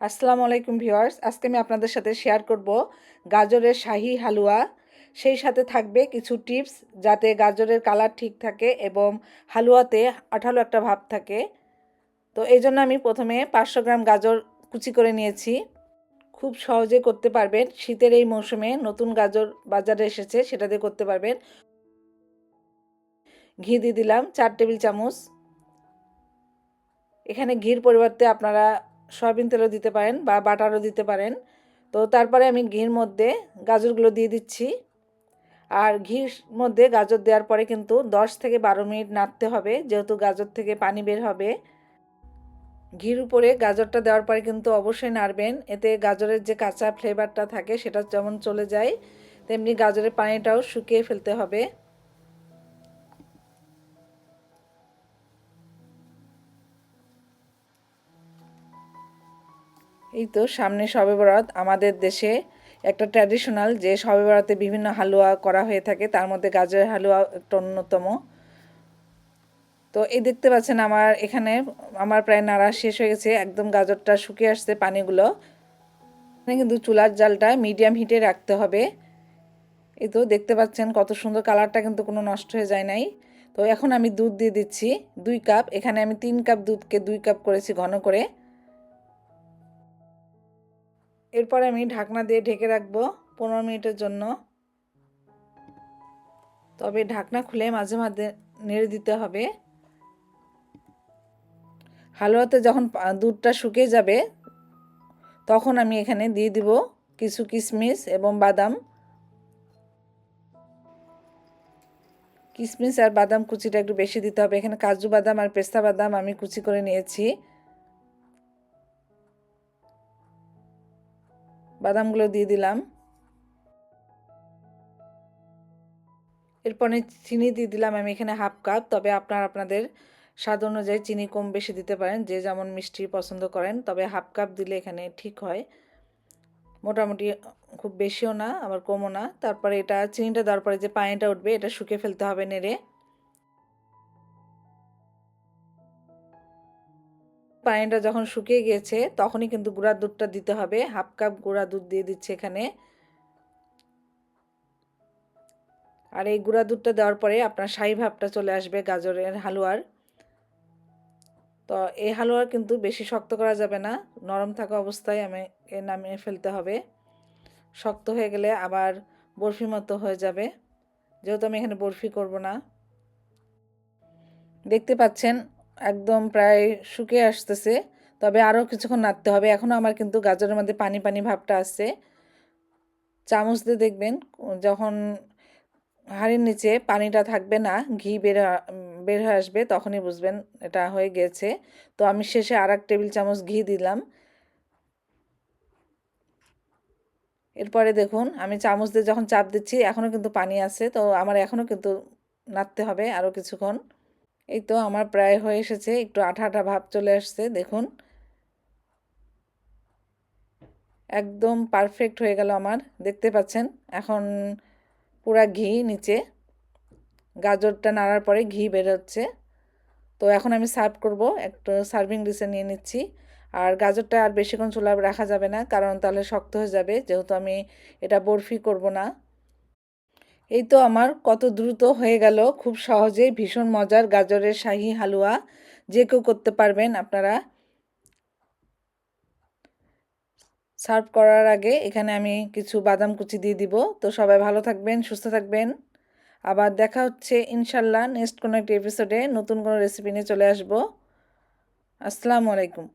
আসসালামু আলাইকুম ভিউয়ার্স, আজকে আমি আপনাদের সাথে শেয়ার করব গাজরের শাহি হালুয়া। সেই সাথে থাকবে কিছু টিপস যাতে গাজরের কালার ঠিক থাকে এবং হালুয়াতে আঠালো একটা ভাব থাকে। তো এই জন্য আমি প্রথমে পাঁচশো গ্রাম গাজর কুচি করে নিয়েছি। খুব সহজে করতে পারবেন, শীতের এই মৌসুমে নতুন গাজর বাজারে এসেছে, সেটা দিয়ে করতে পারবেন। ঘি দিয়ে দিলাম চার টেবিল চামচ। এখানে ঘির পরিবর্তে আপনারা সয়াবিন তেলও দিতে পারেন বা বাটারও দিতে পারেন। তো তারপরে আমি ঘির মধ্যে গাজরগুলো দিয়ে দিচ্ছি। আর ঘির মধ্যে গাজর দেওয়ার পরে কিন্তু 10 থেকে বারো মিনিট নাড়তে হবে, যেহেতু গাজর থেকে পানি বের হবে। ঘির উপরে গাজরটা দেওয়ার পরে কিন্তু অবশ্যই নাড়বেন। এতে গাজরের যে কাঁচা ফ্লেভারটা থাকে সেটা যেমন চলে যায়, তেমনি গাজরের পানিটাও শুকিয়ে ফেলতে হবে। এই তো সামনে শবে বরাত। আমাদের দেশে একটা ট্র্যাডিশনাল যে শবে বরাতে বিভিন্ন হালুয়া করা হয়ে থাকে, তার মধ্যে গাজরের হালুয়া একটা অন্যতম। তো এই দেখতে পাচ্ছেন আমার এখানে, আমার প্রায় নাড়া শেষ হয়ে গেছে, একদম গাজরটা শুকিয়ে আসছে পানিগুলো। কিন্তু চুলার জালটা মিডিয়াম হিটে রাখতে হবে। এই তো দেখতে পাচ্ছেন কত সুন্দর কালারটা কিন্তু কোনো নষ্ট হয়ে যায় নাই। তো এখন আমি দুধ দিয়ে দিচ্ছি, দুই কাপ। এখানে আমি তিন কাপ দুধকে দুই কাপ করেছি ঘন করে। এরপরে আমি ঢাকনা দিয়ে ঢেকে রাখব পনেরো মিনিটের জন্য। তবে ঢাকনা খুলে মাঝে মাঝে নেড়ে দিতে হবে। হালুয়াতে যখন দুধটা শুকিয়ে যাবে, তখন আমি এখানে দিয়ে দিব কিছু কিশমিশ এবং বাদাম। কিশমিশ আর বাদাম কুচিটা একটু বেশি দিতে হবে। এখানে কাজু বাদাম আর পেস্তা বাদাম আমি কুচি করে নিয়েছি। বাদামগুলো দিয়ে দিলাম। এরপরে চিনি দিয়ে দিলাম আমি এখানে হাফ কাপ। তবে আপনার আপনাদের স্বাদ অনুযায়ী চিনি কম বেশি দিতে পারেন, যে যেমন মিষ্টি পছন্দ করেন। তবে হাফ কাপ দিলে এখানে ঠিক হয়। মোটামুটি খুব বেশিও না, আবার কমও না। তারপরে এটা চিনিটা দেওয়ার পরে যে পানিটা উঠবে, এটা শুকিয়ে ফেলতে হবে নেড়ে। পানিটা যখন শুকিয়ে গিয়েছে তখনই কিন্তু গুঁড়ার দুধটা দিতে হবে। হাফ কাপ গুঁড়া দুধ দিয়ে দিচ্ছে এখানে। আর এই গুঁড়া দুধটা দেওয়ার পরে আপনার শাহি ভাবটা চলে আসবে গাজরের হালুয়ার। তো এই হালুয়ার কিন্তু বেশি শক্ত করা যাবে না। নরম থাকা অবস্থায় আমি নামিয়ে ফেলতে হবে। শক্ত হয়ে গেলে আবার বরফি মতো হয়ে যাবে। যেহেতু আমি এখানে বরফি করব না। দেখতে পাচ্ছেন একদম প্রায় শুকিয়ে আসতেছে। তবে আরও কিছুক্ষণ নাড়তে হবে। এখনও আমার কিন্তু গাজরের মধ্যে পানি পানি ভাবটা আসছে চামচ দিয়ে দেখবেন, যখন হাড়ির নিচে পানিটা থাকবে না, ঘি বের বের হয়ে আসবে, তখনই বুঝবেন এটা হয়ে গেছে। তো আমি শেষে আর এক টেবিল চামচ ঘি দিলাম। এরপরে দেখুন, আমি চামচ দিয়ে যখন চাপ দিচ্ছি এখনও কিন্তু পানি আছে। তো আমার এখনও কিন্তু নাড়তে হবে আরও কিছুক্ষণ। এই তো আমার প্রায় হয়ে এসেছে, একটু আঠা আঠা ভাব চলে আসছে, দেখুন। একদম পারফেক্ট হয়ে গেল আমার, দেখতে পাচ্ছেন? এখন পুরা ঘি নিচে, গাজরটা নাড়ার পরে ঘি বেরোচ্ছে তো এখন আমি সার্ভ করব, একটু সার্ভিং ডিশে নিয়ে নিচ্ছি। আর গাজরটা আর বেশিক্ষণ চুলা রাখা যাবে না, কারণ তাহলে শক্ত হয়ে যাবে, যেহেতু আমি এটা বরফি করব না। এই তো আমার কত দ্রুত হয়ে গেল, খুব সহজেই ভীষণ মজার গাজরের শাহি হালুয়া, যে কেউ করতে পারবেন আপনারা। সার্ভ করার আগে এখানে আমি কিছু বাদাম কুচি দিয়ে দিব। তো সবাই ভালো থাকবেন, সুস্থ থাকবেন। আবার দেখা হচ্ছে ইনশাল্লাহ নেক্সট কোনো একটি এপিসোডে নতুন কোনো রেসিপি নিয়ে চলে আসব। আসসালামু আলাইকুম।